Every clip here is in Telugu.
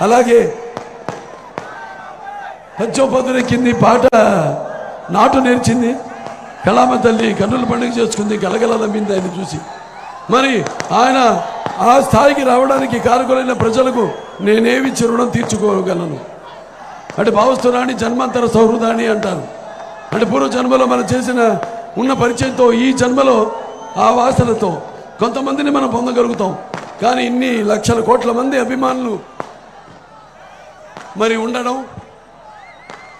అలాగే పంచోపదుల కింది పాట నాటు నేర్చింది. కళామ తల్లి కన్నుల పండుగ చేసుకుంది. గలగల నమ్మింది ఆయన చూసి. మరి ఆయన ఆ స్థాయికి రావడానికి కారకులైన ప్రజలకు నేనేమి రుణం తీర్చుకోగలను? అంటే భావస్తురాణి జన్మాంతర సౌహృదాన్ని అంటారు. అంటే పూర్వ జన్మలో మనం చేసిన ఉన్న పరిచయంతో ఈ జన్మలో ఆ వాసనతో కొంతమందిని మనం పొందగలుగుతాం. కానీ ఇన్ని లక్షల కోట్ల మంది అభిమానులు మరి ఉండడం?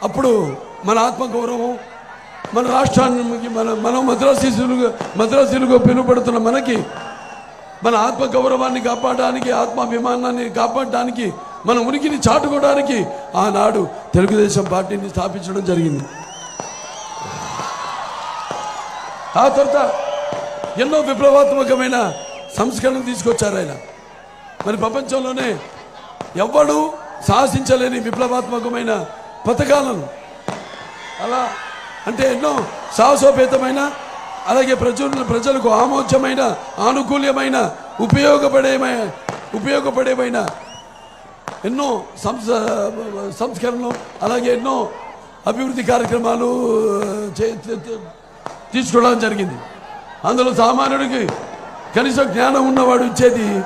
అప్పుడు మన ఆత్మగౌరవం మన రాష్ట్రానికి మన మనం మద్రాసీసులుగా మద్రాసీలుగా పిలువబడుతున్న మనకి మన ఆత్మ గౌరవాన్ని కాపాడడానికి ఆత్మాభిమానాన్ని కాపాడడానికి మన ఉనికిని చాటుకోవడానికి ఆనాడు తెలుగుదేశం పార్టీని స్థాపించడం జరిగింది. ఆ తర్వాత ఎన్నో విప్లవాత్మకమైన సంస్కరణలు తీసుకొచ్చారు ఆయన. మరి ప్రపంచంలోనే ఎవ్వడు సాహసించలేని విప్లవాత్మకమైన పథకాలను. అలా అంటే ఎన్నో సాహసోపేతమైన అలాగే ప్రజలు ప్రజలకు ఆమోద్యమైన ఆనుకూల్యమైన ఉపయోగపడే ఉపయోగపడేమైన ఎన్నో సంస్ సంస్కరణలు అలాగే ఎన్నో అభివృద్ధి కార్యక్రమాలు చే- తీసుకోవడం జరిగింది. అందులో సామాన్యుడికి కనీసం జ్ఞానం ఉన్నవాడు ఇచ్చేది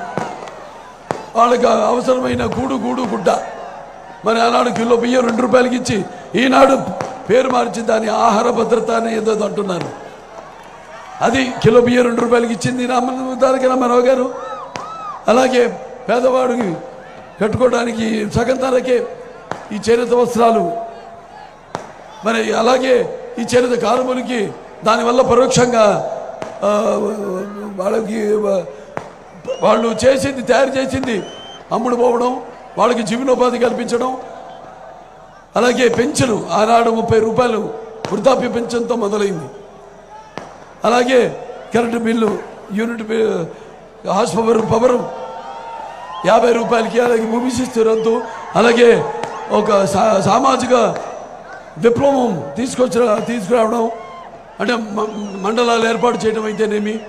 వాళ్ళకి అవసరమైన గూడు గూడు గుడ్డ. మరి ఆనాడు కిలో బియ్యం రెండు రూపాయలకి ఇచ్చి ఈనాడు పేరు మార్చి దాని ఆహార భద్రత అని ఏదో అంటున్నారు. అది కిలో బియ్యం రెండు రూపాయలకి ఇచ్చింది రామ తారక రామారావు గారు. అలాగే పేదవాడికి కట్టుకోవడానికి సగం ధరకే ఈ చేనేత వస్త్రాలు. మరి అలాగే ఈ చేనేత కారుములకి దానివల్ల పరోక్షంగా వాళ్ళకి వాళ్ళు చేసింది తయారు చేసింది అమ్ముడు పోవడం వాళ్ళకి జీవనోపాధి కల్పించడం. అలాగే పెన్షన్ ఆనాడు ముప్పై రూపాయలు వృద్ధాప్య పెన్షన్తో మొదలైంది. అలాగే current bill unit has power power యాభై రూపాయలకి అలాగే భూమి శిస్తు అలాగే ఒక సా- సామాజిక విప్లవం తీసుకొచ్చిన తీసుకురావడం అంటే మండలాలు ఏర్పాటు చేయడం అయితేనేమి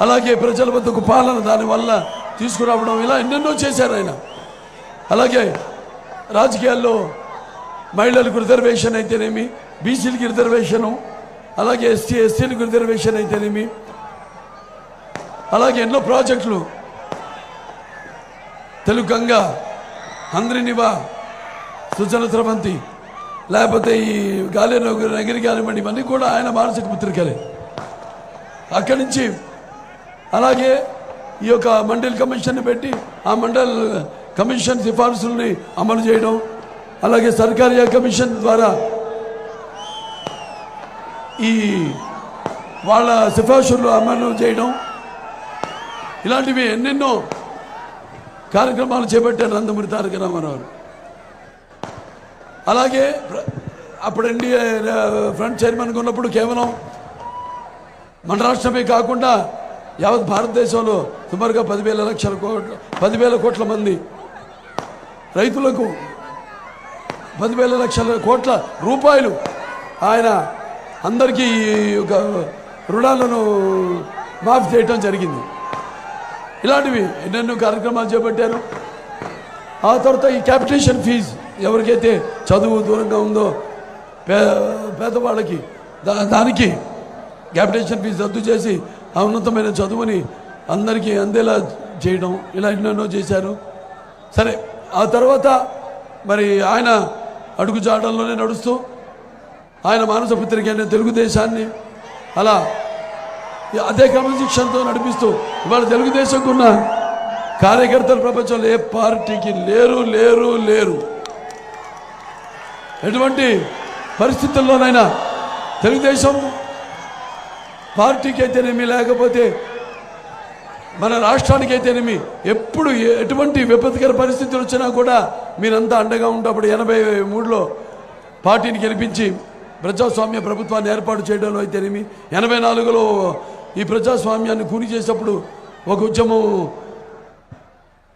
అలాగే ప్రజల వద్దకు పాలన దానివల్ల తీసుకురావడం ఇలా ఎన్నెన్నో చేశారు ఆయన. అలాగే రాజకీయాల్లో మహిళలకు రిజర్వేషన్ అయితేనేమి బీసీలకి రిజర్వేషను అలాగే ఎస్టీ ఎస్టీలకు రిజర్వేషన్ అయితేనేమి అలాగే ఎన్నో ప్రాజెక్టులు. తెలుగు గంగ అందరినివా సుజన స్రవంతి లేకపోతే ఈ గాలి నగరి కానివ్వండి ఇవన్నీ కూడా ఆయన మానసిక పుత్రికలే. అక్కడి నుంచి అలాగే ఈ యొక్క మండలి కమిషన్ పెట్టి ఆ మండల్ కమిషన్ సిఫార్సుల్ని అమలు చేయడం అలాగే సర్కారీ కమిషన్ ద్వారా ఈ వాళ్ళ సిఫార్సులు అమలు చేయడం ఇలాంటివి ఎన్నెన్నో కార్యక్రమాలు చేపట్టారు నందమూరి తారక రామారావు అలాగే అప్పుడు ఎన్డీఏ ఫ్రంట్ చైర్మన్గా ఉన్నప్పుడు కేవలం మన రాష్ట్రమే కాకుండా యావత్ భారతదేశంలో సుమారుగా పదివేల లక్షల కోట్ల పదివేల కోట్ల మంది రైతులకు పదివేల లక్షల కోట్ల రూపాయలు ఆయన అందరికీ ఈ యొక్క రుణాలను మాఫీ చేయటం జరిగింది. ఇలాంటివి ఎన్నెన్నో కార్యక్రమాలు చేపట్టారు. ఆ తర్వాత ఈ క్యాపిటేషన్ ఫీజు ఎవరికైతే చదువు దూరంగా ఉందో పే పేదవాళ్ళకి దా దానికి క్యాపిటేషన్ ఫీజు రద్దు చేసి ఉన్నతమైన చదువుని అందరికీ అందేలా చేయడం ఇలా ఎన్నెన్నో చేశారు. సరే ఆ తర్వాత మరి ఆయన అడుగుజాడల్లోనే నడుస్తూ ఆయన మానస పుత్రిక అనే తెలుగుదేశాన్ని అలా అదే క్రమశిక్షణతో నడిపిస్తూ ఇవాళ తెలుగుదేశంకు ఉన్న కార్యకర్తలు ప్రపంచంలో ఏ పార్టీకి లేరు లేరు లేరు. ఎటువంటి పరిస్థితుల్లోనైనా తెలుగుదేశం పార్టీకి అయితేనేమి లేకపోతే మన రాష్ట్రానికి అయితేనేమి ఎప్పుడు ఎటువంటి విపత్కర పరిస్థితులు వచ్చినా కూడా మీరంతా అండగా ఉన్నప్పుడు ఎనభై మూడులో పార్టీని గెలిపించి ప్రజాస్వామ్య ప్రభుత్వాన్ని ఏర్పాటు చేయడంలో అయితేనేమి ఎనభై నాలుగులో ఈ ప్రజాస్వామ్యాన్ని కూని చేసేటప్పుడు ఒక ఉద్యమం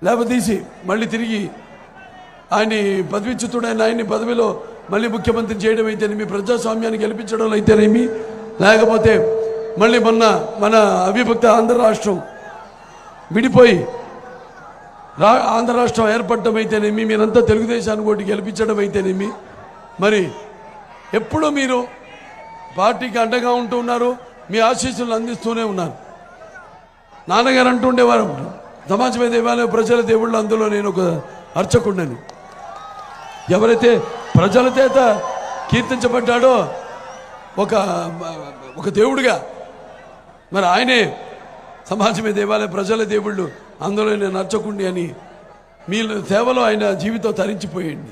లేవదీసి మళ్ళీ తిరిగి ఆయన్ని పదవిచ్యుతుడైన ఆయన్ని పదవిలో మళ్ళీ ముఖ్యమంత్రి చేయడం అయితేనేమి ప్రజాస్వామ్యాన్ని గెలిపించడం అయితేనేమి. లేకపోతే మళ్ళీ మొన్న మన అవిభక్త ఆంధ్ర రాష్ట్రం విడిపోయి రా ఆంధ్ర రాష్ట్రం ఏర్పడటం అయితేనేమి మీరంతా తెలుగుదేశాన్ని కోటి గెలిపించడం అయితేనేమి మరి ఎప్పుడూ మీరు పార్టీకి అండగా ఉంటూ ఉన్నారు మీ ఆశీస్సులు అందిస్తూనే ఉన్నారు. నాన్నగారు అంటుండేవారు సమాజమే దేవాలయం ప్రజల దేవుళ్ళు అందులో నేను ఒక అర్చకుండని. ఎవరైతే ప్రజల చేత కీర్తించబడ్డాడో ఒక ఒక దేవుడిగా మరి ఆయనే సమాజమే దేవాలయ ప్రజల దేవుళ్ళు అందులో నేను అర్చకుండి అని మీ సేవలో ఆయన జీవితం తరించిపోయింది.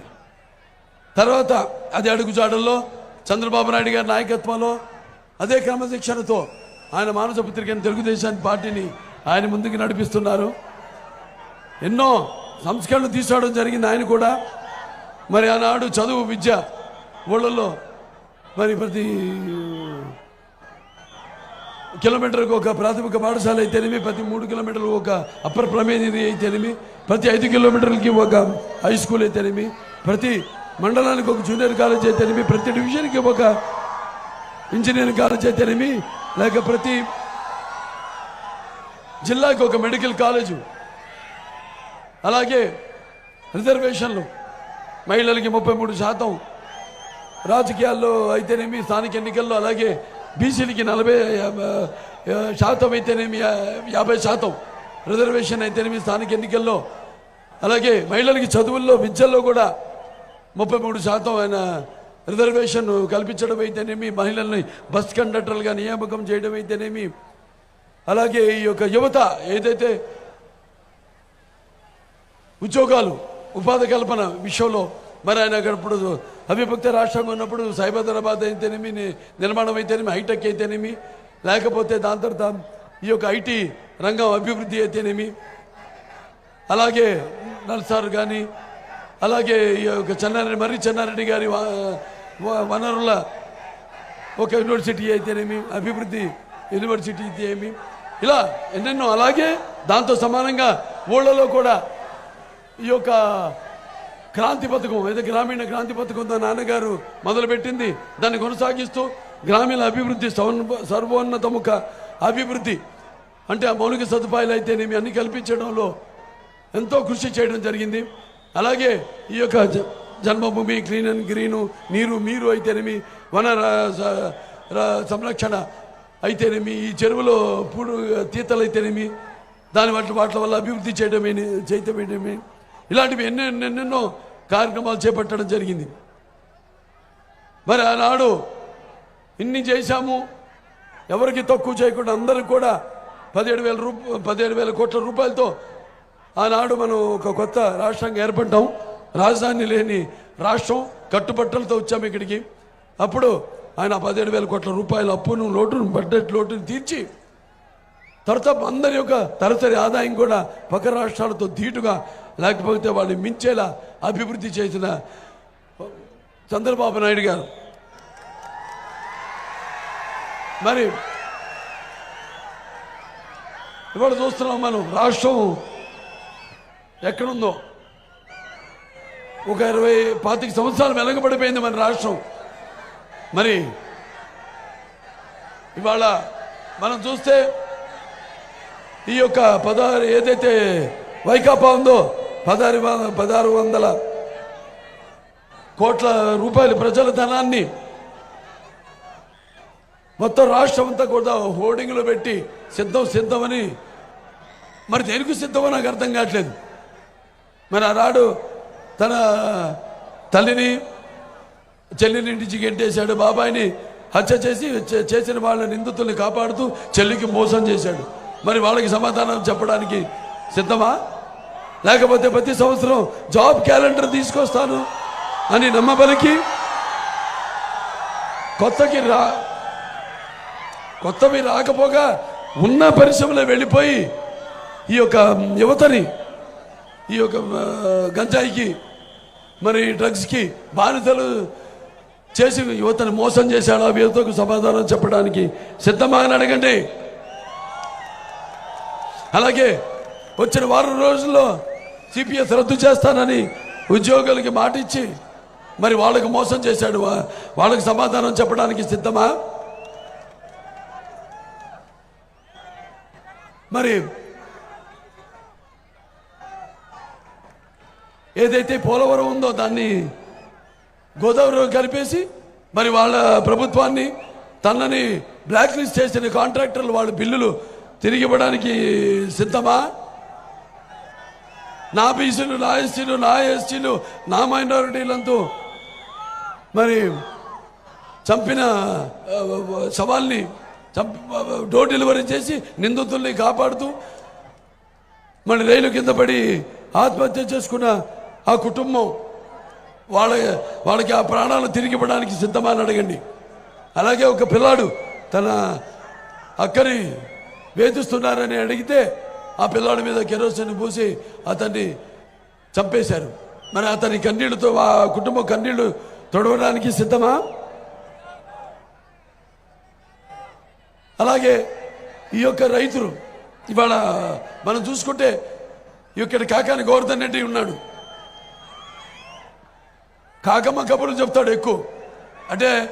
తర్వాత అదే అడుగుజాడల్లో చంద్రబాబు నాయుడు గారి నాయకత్వంలో అదే క్రమశిక్షణతో ఆయన మానస పుత్రికైన తెలుగుదేశాన్ని పార్టీని ఆయన ముందుకు నడిపిస్తున్నారు. ఎన్నో సంస్కరణలు తీసుకోవడం జరిగింది ఆయన కూడా. మరి ఆనాడు చదువు విద్య ఊళ్ళల్లో మరి ప్రతి కిలోమీటర్కి ఒక ప్రాథమిక పాఠశాల అయితేనేమి ప్రతి మూడు కిలోమీటర్లు ఒక అప్పర్ ప్రైమరీ అయితేనేమి ప్రతి ఐదు కిలోమీటర్లకి ఒక హై స్కూల్ అయితేనేమి ప్రతి మండలానికి ఒక జూనియర్ కాలేజ్ అయితేనేమి ప్రతి డివిజన్కి ఒక ఇంజనీరింగ్ కాలేజ్ అయితేనేమి లేక ప్రతి జిల్లాకి ఒక మెడికల్ కాలేజు అలాగే రిజర్వేషన్లు మహిళలకి ముప్పై మూడు శాతం రాజకీయాల్లో అయితేనేమి స్థానిక ఎన్నికల్లో అలాగే బీసీలకి నలభై శాతం అయితేనేమి యాభై శాతం. రిజర్వేషన్ అయితేనేమి స్థానిక ఎన్నికల్లో. అలాగే మహిళలకి చదువుల్లో విద్యల్లో కూడా ముప్పై మూడు శాతం ఆయన రిజర్వేషన్ కల్పించడం అయితేనేమి మహిళల్ని బస్ కండక్టర్లుగా నియామకం చేయడం అయితేనేమి అలాగే ఈ యొక్క యువత ఏదైతే ఉద్యోగాలు ఉపాధి కల్పన విషయంలో మరి ఆయన అక్కడ ఇప్పుడు అవిభక్త రాష్ట్రంగా ఉన్నప్పుడు సైబరాబాద్ అయితేనేమి నిర్మాణం అయితేనేమి హైటెక్ అయితేనేమి లేకపోతే దాని తర్వాత ఈ యొక్క ఐటీ రంగం అభివృద్ధి అయితేనేమి అలాగే నల్సార్ కానీ అలాగే ఈ యొక్క చెన్నారెడ్డి మర్రి చెన్నారెడ్డి గారి వనరుల ఒక యూనివర్సిటీ అయితేనేమి అభివృద్ధి యూనివర్సిటీ అయితే ఏమి ఇలా ఎన్నెన్నో అలాగే దాంతో సమానంగా ఊళ్ళలో కూడా ఈ యొక్క క్రాంతి పథకం ఏదో గ్రామీణ క్రాంతి పథకం దా నాన్నగారు మొదలుపెట్టింది. దాన్ని కొనసాగిస్తూ గ్రామీణ అభివృద్ధి సర్వోన్నతముఖ అభివృద్ధి. అంటే ఆ మౌలిక సదుపాయాలు అయితేనేమి అన్ని కల్పించడంలో ఎంతో కృషి చేయడం జరిగింది. అలాగే ఈ యొక్క జ- జన్మభూమి క్లీన్ అండ్ గ్రీను నీరు మీరు అయితేనేమి వన సంరక్షణ అయితేనేమి ఈ చెరువులో పూడు తీతలు అయితేనేమి దాని వాటి వాటి వల్ల అభివృద్ధి చేయడమే చేయటమేమి ఇలాంటివి ఎన్నెన్నెన్నెన్నో కార్యక్రమాలు చేపట్టడం జరిగింది. మరి ఆనాడు ఇన్ని చేశాము. ఎవరికి తక్కువ చేయకుండా అందరూ కూడా పదిహేడు వేల రూప పదిహేడు వేల కోట్ల రూపాయలతో ఆనాడు మనం ఒక కొత్త రాష్ట్రంగా ఏర్పడ్డాం. రాజధాని లేని రాష్ట్రం కట్టుబట్టలతో వచ్చాము ఇక్కడికి. అప్పుడు ఆయన పదిహేడు వేల కోట్ల రూపాయల అప్పును లోటును బడ్జెట్ లోటును తీర్చి తర్వాత అందరి యొక్క తరచరి ఆదాయం కూడా పక్క రాష్ట్రాలతో ధీటుగా లేకపోతే వాళ్ళని మించేలా అభివృద్ధి చేసిన చంద్రబాబు నాయుడు గారు. మరి ఇవాళ చూస్తున్నాం మనం రాష్ట్రం ఎక్కడుందో. ఒక ఇరవై పాతిక సంవత్సరాలు వెనకబడిపోయింది మన రాష్ట్రం. మరి ఇవాళ మనం చూస్తే ఈ యొక్క పదహారు ఏదైతే వైకాపా ఉందో పదహారు పదహారు వందల కోట్ల రూపాయలు ప్రజల ధనాన్ని మొత్తం రాష్ట్రం అంతా కూడా హోర్డింగ్లో పెట్టి సిద్ధం సిద్ధమని మరి దేనికి సిద్ధమో నాకు అర్థం కావట్లేదు. మరి ఆనాడు తన తల్లిని చెల్లిని ఇంటికి గెంటేశాడు బాబాయిని హత్య చేసి చే- చేసిన వాళ్ళ నిందితుల్ని కాపాడుతూ చెల్లికి మోసం చేశాడు. మరి వాళ్ళకి సమాధానం చెప్పడానికి సిద్ధమా? లేకపోతే ప్రతి సంవత్సరం జాబ్ క్యాలెండర్ తీసుకొస్తాను అని నమ్మబలికి? కొత్తకి రా కొత్తవి రాకపోగా ఉన్న పరిశ్రమలో వెళ్ళిపోయి ఈ యొక్క యువతని ఈ యొక్క గంజాయికి మరి డ్రగ్స్కి బానిసలు చేసి యువతను మోసం చేశాడు? ఆ యువతకు సమాధానం చెప్పడానికి సిద్ధమా అని అడగండి. అలాగే వచ్చిన వారం రోజుల్లో సిపిఎస్ రద్దు చేస్తానని ఉద్యోగులకి మాట ఇచ్చి మరి వాళ్ళకు మోసం చేశాడు. వాళ్ళకి సమాధానం చెప్పడానికి సిద్ధమా? మరి ఏదైతే పోలవరం ఉందో దాన్ని గోదావరిలో కలిపేసి మరి వాళ్ళ ప్రభుత్వాన్ని తనని బ్లాక్ లిస్ట్ చేసిన కాంట్రాక్టర్లు వాళ్ళ బిల్లులు తిరిగి ఇవ్వడానికి సిద్ధమా? నా బీసీలు నా ఎస్సీలు నా ఎస్టీలు నా మైనారిటీలంతా మరి చంపిన సవాల్ని చంపి డోర్ డెలివరీ చేసి నిందితుల్ని కాపాడుతూ మరి రైలు కింద పడి ఆత్మహత్య చేసుకున్న ఆ కుటుంబం వాళ్ళ వాళ్ళకి ఆ ప్రాణాలు తిరిగి ఇవ్వడానికి సిద్ధమా అని అడగండి. అలాగే ఒక పిల్లాడు తన అక్కని వేధిస్తున్నారని అడిగితే ఆ పిల్లాడి మీద కెరోసిన్ పూసి అతన్ని చంపేశారు. మరి అతని కన్నీళ్ళతో ఆ కుటుంబం కన్నీళ్ళు తొడవడానికి సిద్ధమా? అలాగే ఈ యొక్క రైతులు ఇవాళ మనం చూసుకుంటే ఇక్కడ కాకాని గోవర్ధన్ రెడ్డి ఉన్నాడు. కాకమ్మ కబుర్లు చెప్తాడు ఎక్కువ. అంటే